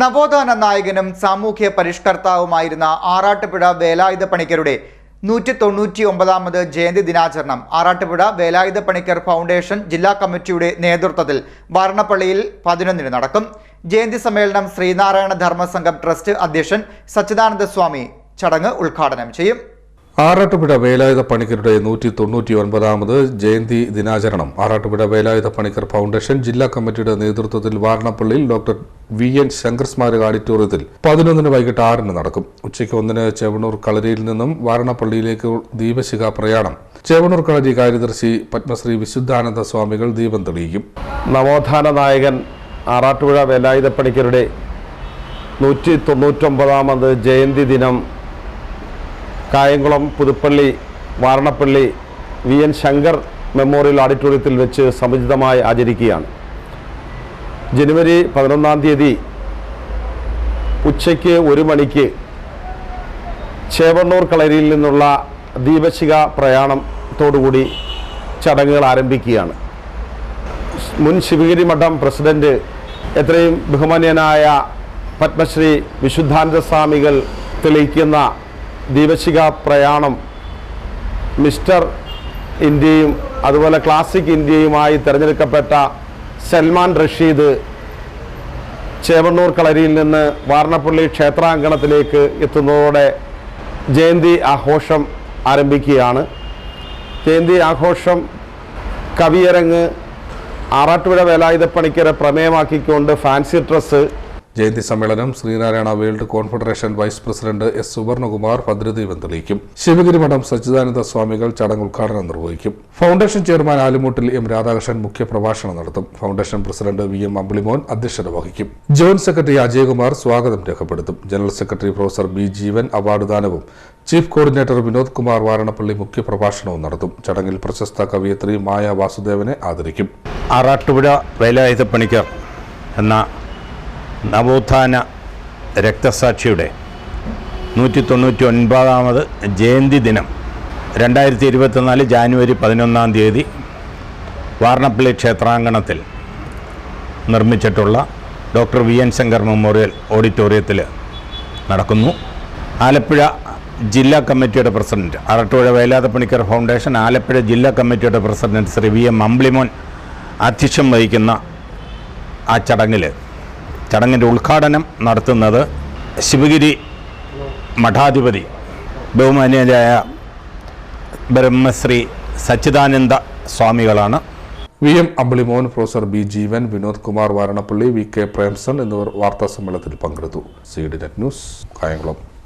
നവോത്ഥാന നായകനും സാമൂഹ്യ പരിഷ്കർത്താവുമായിരുന്ന ആറാട്ടുപുഴ വേലായുധ പണിക്കരുടെ നൂറ്റി തൊണ്ണൂറ്റി ഒമ്പതാമത് ജയന്തി ദിനാചരണം. ആറാട്ടുപുഴ വേലായുധ പണിക്കർ ഫൗണ്ടേഷൻ ജില്ലാ കമ്മിറ്റിയുടെ നേതൃത്വത്തിൽ വാരണപ്പള്ളിയിൽ പതിനൊന്നിന് നടക്കും. ജയന്തി സമ്മേളനം ശ്രീനാരായണ ധർമ്മസംഘം ട്രസ്റ്റ് അധ്യക്ഷൻ സച്ചിദാനന്ദ സ്വാമി ചടങ്ങ് ഉദ്ഘാടനം ചെയ്യും. ആറാട്ടുപുഴ വേലായുധ പണിക്കരുടെ നൂറ്റി തൊണ്ണൂറ്റി ഒൻപതാമത് ജയന്തി ദിനാചരണം. ആറാട്ടുപുഴ വേലായുധ പണിക്കർ ഫൗണ്ടേഷൻ ജില്ലാ കമ്മിറ്റിയുടെ നേതൃത്വത്തിൽ വാരണപ്പള്ളിയിൽ ഡോക്ടർ വി എൻ ശങ്കർ സ്മാരക ഓഡിറ്റോറിയത്തിൽ പതിനൊന്നിന് വൈകിട്ട് ആറിന് നടക്കും. ഉച്ചയ്ക്ക് ഒന്നിന് ചെവണൂർ കളരിയിൽ നിന്നും വാരണപ്പള്ളിയിലേക്ക് ദീപശിഖ പ്രയാണം. ചെവണൂർ കളരി കാര്യദർശി പത്മശ്രീ വിശുദ്ധാനന്ദ സ്വാമികൾ ദീപം തെളിയിക്കും. നവോത്ഥാന നായകൻ ആറാട്ടുപുഴ വേലായുധപ്പണിക്കരുടെ നൂറ്റി തൊണ്ണൂറ്റൊമ്പതാമത് ജയന്തി ദിനം Kayamkulam Puthuppally Varanappally V N Shankar memorial ഓഡിറ്റോറിയത്തിൽ വെച്ച് സമുചിതമായി ആചരിക്കുകയാണ്. ജനുവരി പതിനൊന്നാം തീയതി ഉച്ചയ്ക്ക് ഒരു മണിക്ക് ചേവണ്ണൂർ കളരിയിൽ നിന്നുള്ള ദീപശിഖ പ്രയാണത്തോടുകൂടി ചടങ്ങുകൾ ആരംഭിക്കുകയാണ്. മുൻ ശിവഗിരി മഠം പ്രസിഡന്റ് എത്രയും ബഹുമാന്യനായ പത്മശ്രീ വിശുദ്ധാനന്ദ സ്വാമികൾ തെളിയിക്കുന്ന ദീപശിഖ പ്രയാണം മിസ്റ്റർ ഇന്ത്യയും അതുപോലെ ക്ലാസിക് ഇന്ത്യയുമായി തിരഞ്ഞെടുക്കപ്പെട്ട സൽമാൻ റഷീദ് ചേവണ്ണൂർ കളരിയിൽ നിന്ന് വാർണപ്പള്ളി ക്ഷേത്രാങ്കണത്തിലേക്ക് എത്തുന്നതോടെ ജയന്തി ആഘോഷം ആരംഭിക്കുകയാണ്. ജയന്തി ആഘോഷം കവിയരങ്ങ് ആറാട്ടുപുഴ വേലായുധപ്പണിക്കരെ പ്രമേയമാക്കിക്കൊണ്ട് ഫാൻസി ഡ്രസ്സ് ജയന്തി സമ്മേളനം Sreenarayana World Confederation vice president S Suvarnakumar ഭദ്രദീപം തെളിയിക്കും. ശിവഗിരി മഠം സച്ചിദാനന്ദ സ്വാമികൾ ചടങ്ങ് ഉദ്ഘാടനം നിർവഹിക്കും. Foundation chairman Alumoottil M Radhakrishnan മുഖ്യപ്രഭാഷണം നടത്തും. Foundation president V M Ambilimon അധ്യക്ഷത വഹിക്കും. ജോയിന്റ് സെക്രട്ടറി അജയകുമാർ സ്വാഗതം രേഖപ്പെടുത്തും. General secretary professor B Jeevan award ദാനവും chief coordinator Vinod Kumar Varanappally മുഖ്യപ്രഭാഷണവും നടത്തും. ചടങ്ങിൽ പ്രശസ്ത കവിയത്രി മായ വാസുദേവനെ ആദരിക്കും. ആറാട്ടുപുഴ വേലായുധപ്പണിക്കർ എന്ന നവോത്ഥാന രക്തസാക്ഷിയുടെ നൂറ്റി തൊണ്ണൂറ്റി ഒൻപതാമത് ജയന്തി ദിനം രണ്ടായിരത്തി ഇരുപത്തിനാല് ജാനുവരി പതിനൊന്നാം തീയതി വാർണപ്പള്ളി ക്ഷേത്രാങ്കണത്തിൽ നിർമ്മിച്ചിട്ടുള്ള doctor V N Shankar memorial ഓഡിറ്റോറിയത്തിൽ നടക്കുന്നു. ആലപ്പുഴ ജില്ലാ കമ്മിറ്റിയുടെ പ്രസിഡന്റ് അറട്ടുപുഴ വേലാതപ്പണിക്കർ ഫൗണ്ടേഷൻ ആലപ്പുഴ ജില്ലാ കമ്മിറ്റിയുടെ president Shri V M Ambilimon അധ്യക്ഷം വഹിക്കുന്ന ആ ചടങ്ങിൽ ചടങ്ങിന്റെ ഉദ്ഘാടനം നടത്തുന്നത് ശിവഗിരി മഠാധിപതി ബഹുമാന്യരായ Brahmashri Sachidananda സ്വാമികളാണ്. V M Ambilimon professor B Jeevan Vinod Kumar Varanappally V K Premson എന്നിവർ വാർത്താ സമ്മേളനത്തിൽ പങ്കെടുത്തു. C D net news Kayamkulam.